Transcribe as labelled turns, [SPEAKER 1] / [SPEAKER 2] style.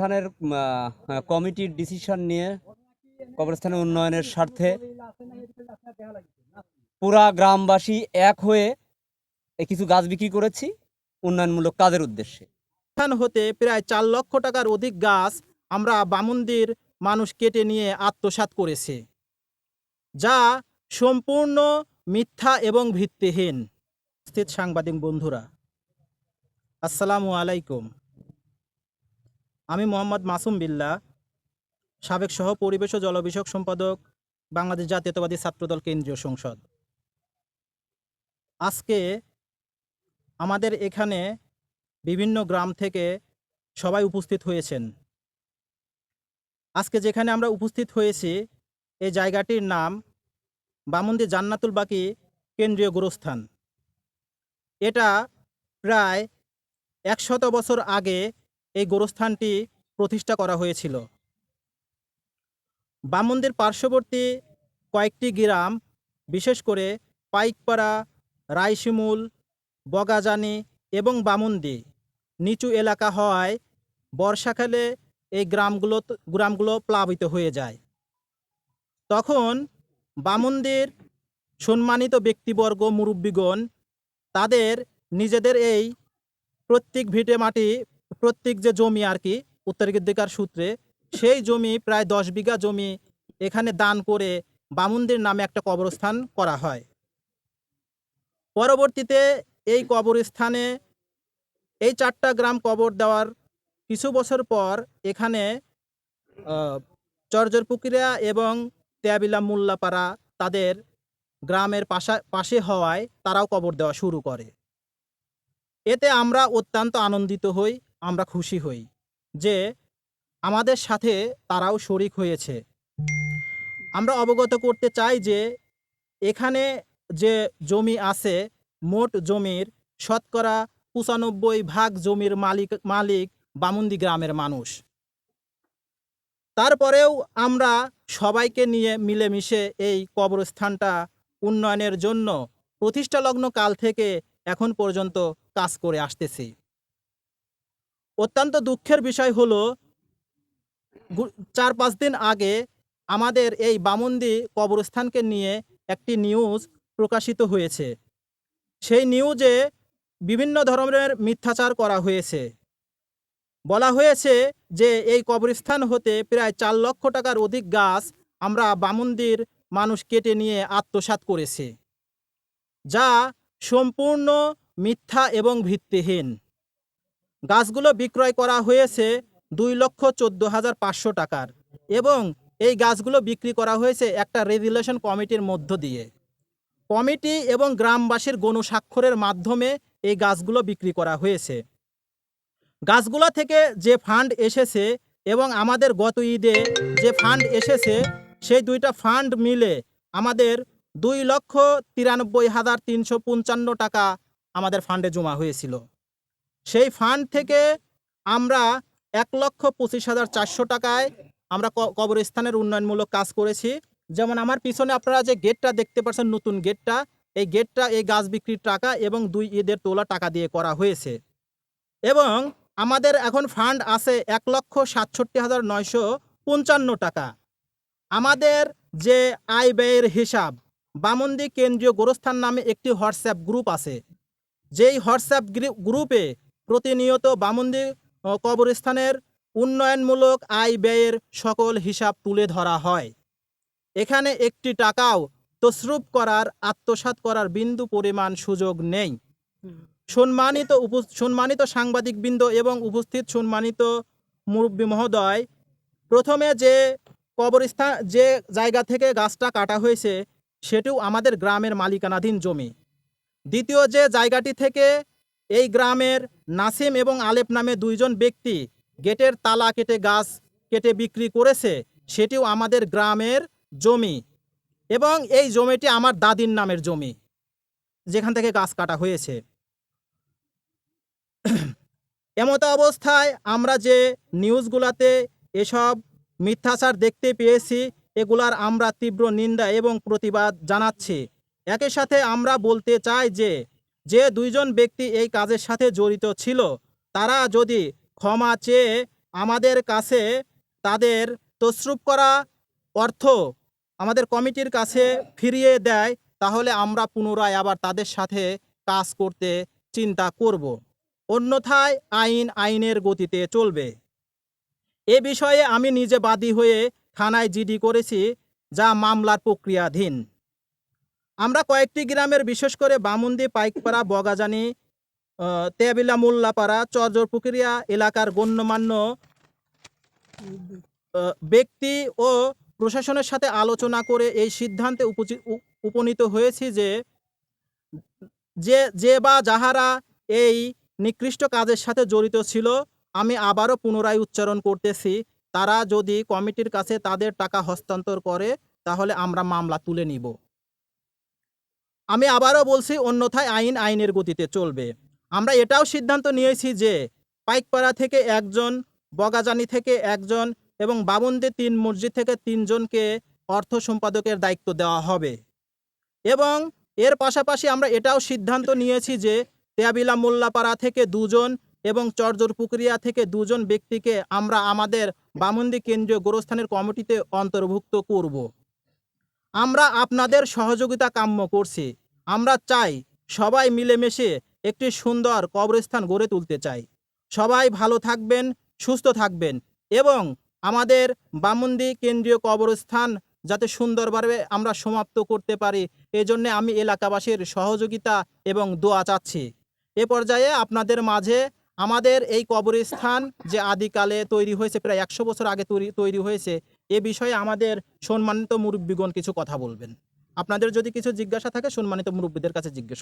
[SPEAKER 1] কবরস্থানের কমিটির ডিসিশন নিয়ে কবরস্থানের উন্নয়নের স্বার্থে পুরা গ্রামবাসী এক হয়ে কিছু গাছ বিক্রি করেছি, উন্নয়নমূলক কাজের উদ্দেশ্যে।
[SPEAKER 2] হতে প্রায় চার লক্ষ টাকার অধিক গাছ আমরা বামুনদের মানুষ কেটে নিয়ে আত্মসাৎ করেছে, যা সম্পূর্ণ মিথ্যা এবং ভিত্তিহীন। স্থিত সাংবাদিক বন্ধুরা, আসসালামু আলাইকুম। আমি মোহাম্মদ মাসুম বিল্লা, সাবেক সহ পরিবেশ ও জলবিষয়ক সম্পাদক, বাংলাদেশ জাতীয়তাবাদী ছাত্রদল কেন্দ্রীয় সংসদ। আজকে আমাদের এখানে বিভিন্ন গ্রাম থেকে সবাই উপস্থিত হয়েছেন। আজকে যেখানে আমরা উপস্থিত হয়েছি এই জায়গাটির নাম বামন্দি জান্নাতুল বাকি কেন্দ্রীয় গোরস্থান। এটা প্রায় একশত বছর আগে এই গোরস্থানটি প্রতিষ্ঠা করা হয়েছিল। বামন্দির পার্শ্ববর্তী কয়েকটি গ্রাম, বিশেষ করে পাইকপাড়া রাইশিমুল বগাজানি এবং বামুন্দি, নিচু এলাকা হওয়ায় বর্ষাকালে এই গ্রামগুলো গ্রামগুলো প্লাবিত হয়ে যায়। তখন বামুন্দির সম্মানিত ব্যক্তিবর্গ মুরব্বীগণ তাদের নিজেদের এই প্রত্যেক ভিটে মাটি প্রত্যেক যে জমি আর কি উত্তরাধিকার সূত্রে সেই জমি প্রায় দশ বিঘা জমি এখানে দান করে বামুনদের নামে একটা কবরস্থান করা হয়। পরবর্তীতে এই কবরস্থানে এই চারটা গ্রাম কবর দেওয়ার কিছু বছর পর এখানে আহ, চরজরপুকুরিয়া এবং তেয়াবিলা মোল্লাপাড়া তাদের গ্রামের পাশা পাশে হওয়ায় তারাও কবর দেওয়া শুরু করে। এতে আমরা অত্যন্ত আনন্দিত হই। আমরা খুশি হই যে আমাদের সাথে তারাও শরিক হয়েছে। আমরা অবগত করতে চাই যে এখানে যে জমি আছে, মোট জমির শতকরা পঁচানব্বই ভাগ জমির মালিক মালিক বামুন্দি গ্রামের মানুষ। তারপরেও আমরা সবাইকে নিয়ে মিলেমিশে এই কবরস্থানটা উন্নয়নের জন্য প্রতিষ্ঠালগ্ন কাল থেকে এখন পর্যন্ত কাজ করে আসতেছি। অত্যন্ত দুঃখের বিষয় হলো চার পাঁচ দিন আগে আমাদের এই বামন্দি কবরস্থানকে নিয়ে একটি নিউজ প্রকাশিত হয়েছে। সেই নিউজে বিভিন্ন ধরনের মিথ্যাচার করা হয়েছে। বলা হয়েছে যে এই কবরস্থান হতে প্রায় চার লক্ষ টাকার অধিক গাছ আমরা বামুন্দির মানুষ কেটে নিয়ে আত্মসাৎ করেছে, যা সম্পূর্ণ মিথ্যা এবং ভিত্তিহীন। গাছগুলো বিক্রয় করা হয়েছে দুই লক্ষ চোদ্দ হাজার পাঁচশো টাকার এবং এই গাছগুলো বিক্রি করা হয়েছে একটা রেগুলেশন কমিটির মধ্য দিয়ে। কমিটি এবং গ্রামবাসীর গণস্বাক্ষরের মাধ্যমে এই গাছগুলো বিক্রি করা হয়েছে। গাছগুলো থেকে যে ফান্ড এসেছে এবং আমাদের গত ঈদে যে ফান্ড এসেছে, সেই দুইটা ফান্ড মিলে আমাদের দুই লক্ষ তিরানব্বই হাজার তিনশো পঞ্চান্ন টাকা আমাদের ফান্ডে জমা হয়েছিল। সেই ফান্ড থেকে আমরা এক লক্ষ পঁচিশ হাজার চারশো টাকায় আমরা কবরস্থানের উন্নয়নমূলক কাজ করেছি। যেমন আমার পিছনে আপনারা যে গেটটা দেখতে পাচ্ছেন, নতুন গেটটা এই গেটটা এই গাছ বিক্রির টাকা এবং দুই ঈদের তোলা টাকা দিয়ে করা হয়েছে। এবং আমাদের এখন ফান্ড আছে এক লক্ষ সাতষট্টি হাজার নয়শো পঞ্চান্ন টাকা। আমাদের যে আয় ব্যয়ের হিসাব বামন্দি কেন্দ্রীয় গোরস্থান নামে একটি হোয়াটসঅ্যাপ গ্রুপ আছে। যেই হোয়াটসঅ্যাপ গ্রি- গ্রুপে প্রতিনিয়ত বামন্দি কবরস্থানের উন্নয়নমূলক আয় ব্যয়ের সকল হিসাব তুলে ধরা হয়। এখানে একটি টাকাও তসরুপ করার, আত্মসাৎ করার বিন্দু পরিমাণ সুযোগ নেই। সম্মানিত সম্মানিত সাংবাদিকবৃন্দ এবং উপস্থিত সম্মানিত মুরব্বী মহোদয়, প্রথমে যে কবরস্থান যে জায়গা থেকে গাছটা কাটা হয়েছে, সেটিও আমাদের গ্রামের মালিকানাধীন জমি। দ্বিতীয় যে জায়গাটি থেকে এই গ্রামের নাসিম এবং আলেপ নামে দুইজন ব্যক্তি গেটের তালা কেটে গাছ কেটে বিক্রি করেছে, সেটিও আমাদের গ্রামের জমি এবং এই জমিটি আমার দাদির নামের জমি, যেখান থেকে গাছ কাটা হয়েছে। এমতো অবস্থায় আমরা যে নিউজগুলাতে এসব মিথ্যাচার দেখতে পেয়েছি, এগুলার আমরা তীব্র নিন্দা এবং প্রতিবাদ জানাচ্ছি। একই সাথে আমরা বলতে চাই যে যে দুইজন ব্যক্তি এই কাজের সাথে জড়িত ছিল, তারা যদি ক্ষমা চেয়ে আমাদের কাছে তাদের তসরুপ করা অর্থ আমাদের কমিটির কাছে ফিরিয়ে দেয়, তাহলে আমরা পুনরায় আবার তাদের সাথে কাজ করতে চিন্তা করব। অন্যথায় আইন আইনের গতিতে চলবে। এ বিষয়ে আমি নিজে বাদী হয়ে থানায় জিডি করেছি, যা মামলার প্রক্রিয়াধীন। আমরা কয়েকটি গ্রামের বিশেষ করে বামুন্দি, পাইকপাড়া, বগাজানি তেবিলা, মোল্লাপাড়া চরজর পুকুরিয়া এলাকার গণ্যমান্য ব্যক্তি ও প্রশাসনের সাথে আলোচনা করে এই সিদ্ধান্তে উপনীত হয়েছি যে যে যে বা যাহারা এই নিকৃষ্ট কাজের সাথে জড়িত ছিল, আমি আবারও পুনরায় উচ্চারণ করতেছি, তারা যদি কমিটির কাছে তাদের টাকা হস্তান্তর করে, তাহলে আমরা মামলা তুলে নিব। আমি আবারও বলছি, অন্যথায় আইন আইনের গতিতে চলবে। আমরা এটাও সিদ্ধান্ত নিয়েছি যে, পাইকপাড়া থেকে একজন, বগাজানি থেকে একজন এবং বাবন্দি তিন মসজিদ থেকে তিনজনকে অর্থ সম্পাদকের দায়িত্ব দেওয়া হবে। এবং এর পাশাপাশি আমরা এটাও সিদ্ধান্ত নিয়েছি যে, তেয়াবিলা মোল্লাপাড়া থেকে দুজন এবং চরজোর পুকুরিয়া থেকে দুজন ব্যক্তিকে আমরা আমাদের বামন্দি কেন্দ্রীয় গোরস্থানের কমিটিতে অন্তর্ভুক্ত করব। আমরা আপনাদের সহযোগিতা কাম্য করছি। আমরা চাই সবাই মিলেমিশে একটি সুন্দর কবরস্থান গড়ে তুলতে চাই। সবাই ভালো থাকবেন, সুস্থ থাকবেন এবং আমাদের বামুন্দি কেন্দ্রীয় কবরস্থান যাতে সুন্দরভাবে আমরা সমাপ্ত করতে পারি এই জন্য আমি এলাকাবাসীর সহযোগিতা এবং দোয়া চাচ্ছি। এ পর্যায়ে আপনাদের মাঝে আমাদের এই কবরস্থান যে আদিকালে তৈরি হয়েছে, প্রায় একশো বছর আগে তৈরি তৈরি হয়েছে, এ বিষয়ে আমাদের সম্মানিত মুরব্বীগণ কিছু কথা বলবেন। আপনাদের যদি কিছু জিজ্ঞাসা থাকে সম্মানিত মুরব্বীদের কাছে জিজ্ঞেস।